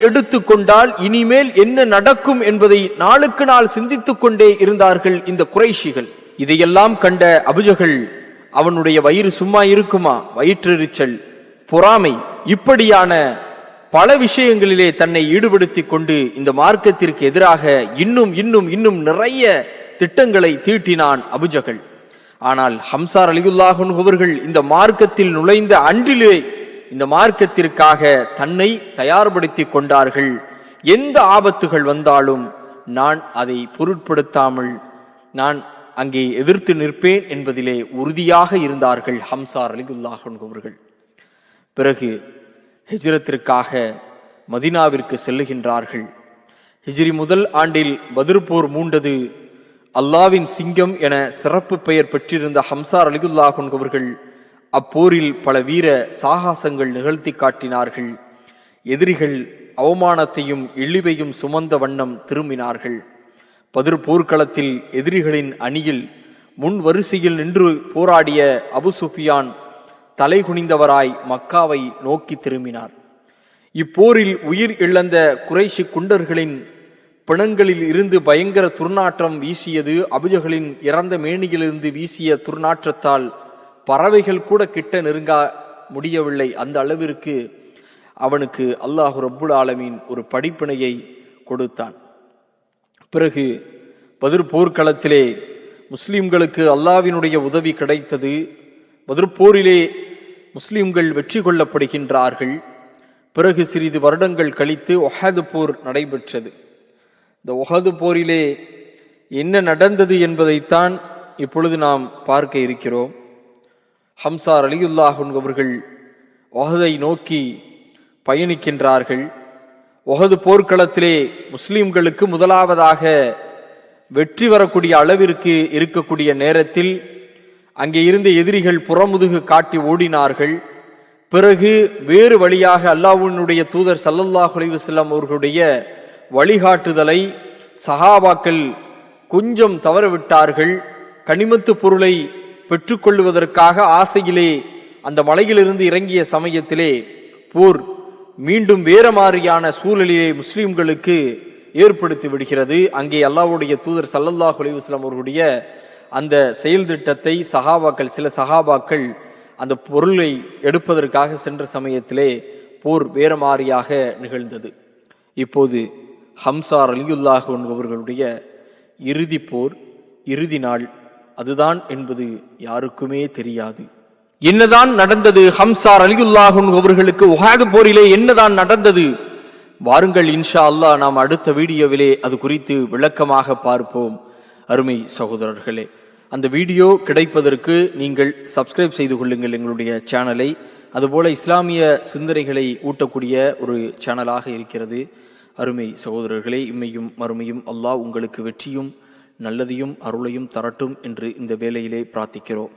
எடுத்துக்கொண்டால் இனிமேல் என்ன நடக்கும் என்பதை நாளுக்கு நாள் சிந்தித்துக் கொண்டே இருந்தார்கள் இந்த குறைஷிகள். இதையெல்லாம் கண்ட அபுஜகள் அவனுடைய வயிறு சும்மா இருக்குமா? வயிற்றெரிச்சல் பொறாமை. இப்படியான பல விஷயங்களிலே தன்னை ஈடுபடுத்திக் கொண்டு இந்த மார்க்கத்திற்கு எதிராக இன்னும் இன்னும் இன்னும் நிறைய திட்டங்களை தீட்டினான் அபுஜகள். ஆனால் ஹம்சார் அலிகுல்லாஹன் அவர்கள் இந்த மார்க்கத்தில் நுழைந்த அன்றிலே இந்த மார்க்கத்திற்காக தன்னை தயார்படுத்திக் கொண்டார்கள். எந்த ஆபத்துகள் வந்தாலும் நான் அதை பொருட்படுத்தாமல் நான் அங்கே எதிர்த்து நிற்பேன் என்பதிலே உறுதியாக இருந்தார்கள் ஹம்சார் அலிகுல்லாஹன் அவர்கள். பிறகு ஹிஜ்ரத்திற்காக மதினாவிற்கு செல்லுகின்றார்கள். ஹிஜ்ரி முதல் ஆண்டில் பதிர்போர் மூண்டது அல்லாவின் சிங்கம் என சிறப்பு பெயர் பெற்றிருந்த ஹம்சார் அலிகுல்லாஹ் அவர்கள் அப்போரில் பல வீர சாகாசங்கள் நிகழ்த்தி காட்டினார்கள். எதிரிகள் அவமானத்தையும் இழிவையும் சுமந்த வண்ணம் திரும்பினார்கள். பதிர் போர்க்களத்தில் எதிரிகளின் அணியில் முன் வரிசையில் நின்று போராடிய அபு சுஃபியான் தலைகுனிந்தவராய் மக்காவை நோக்கி திரும்பினார். இப்போரில் உயிர் இழந்த குறைஷி குண்டர்களின் பிணங்களில் இருந்து பயங்கர துர்நாற்றம் வீசியது அபுஜகளின் இறந்த மேனியிலிருந்து வீசிய துர்நாற்றத்தால் பறவைகள் கூட கிட்ட நெருங்க முடியவில்லை. அந்த அளவிற்கு அவனுக்கு அல்லாஹு ரப்புல் ஆலமீன் ஒரு படிப்பினையை கொடுத்தான். பிறகு பதிர் போர்க்களத்திலே முஸ்லீம்களுக்கு அல்லாவினுடைய உதவி கிடைத்தது. பதிர் போரிலே வெற்றி கொள்ளப்படுகின்றார்கள். பிறகு சிறிது வருடங்கள் கழித்து ஒஹது போர் நடைபெற்றது. இந்த ஒஹது போரிலே என்ன நடந்தது என்பதைத்தான் இப்பொழுது நாம் பார்க்க இருக்கிறோம். ஹம்சார் அலியுல்லாஹ் அவர்கள் ஒஹதை நோக்கி பயணிக்கின்றார்கள். ஒஹது போர்க்களத்திலே முஸ்லிம்களுக்கு முதலாவதாக வெற்றி வரக்கூடிய அளவிற்கு இருக்கக்கூடிய நேரத்தில் அங்கே இருந்த எதிரிகள் புறமுதுகு காட்டி ஓடினார்கள். பிறகு வேறு வழியாக அல்லாஹ்வினுடைய தூதர் சல்லல்லாஹ் அலிவசல்லாம் அவர்களுடைய வழிகாட்டுதலை சஹாபாக்கள் கொஞ்சம் தவறவிட்டார்கள். கனிமத்து பொருளை பெற்றுக்கொள்வதற்காக ஆசையிலே அந்த மலையிலிருந்து இறங்கிய சமயத்திலே போர் மீண்டும் வேற மாதிரியான சூழலிலே முஸ்லிம்களுக்கு ஏற்படுத்தி விடுகிறது. அங்கே அல்லாவுடைய தூதர் சல்லல்லாஹு அலைஹி அவர்களுடைய அந்த செயல் திட்டத்தை சஹாபாக்கள் சில சஹாபாக்கள் அந்த பொருளை எடுப்பதற்காக சென்ற சமயத்திலே போர் வேற மாதிரியாக நிகழ்ந்தது. இப்போது ஹம்சார் அலியுல்லாஹ் என்பவர்களுடைய இறுதி போர் இறுதி நாள் அதுதான் என்பது யாருக்குமே தெரியாது. என்னதான் நடந்தது? ஹம்சார் அலியுல்லாஹ் அவர்களுக்கு உகாது போரிலே என்னதான் நடந்தது? வாருங்கள் இன்ஷா அல்லாஹ் நாம் அடுத்த வீடியோவிலே அது குறித்து விளக்கமாக பார்ப்போம். அருமை சகோதரர்களே அந்த வீடியோ கிடைப்பதற்கு நீங்கள் சப்ஸ்கிரைப் செய்து கொள்ளுங்கள் எங்களுடைய சேனலை அதுபோல இஸ்லாமிய சிந்தனைகளை ஊட்டக்கூடிய ஒரு சேனலாக இருக்கிறது. அருமை சகோதரர்களே இம்மையும் மறுமையும் அல்லாஹ் உங்களுக்கு வெற்றியும் நல்லதையும் அருளையும் தரட்டும் என்று இந்த வேளையிலே பிரார்த்திக்கிறோம்.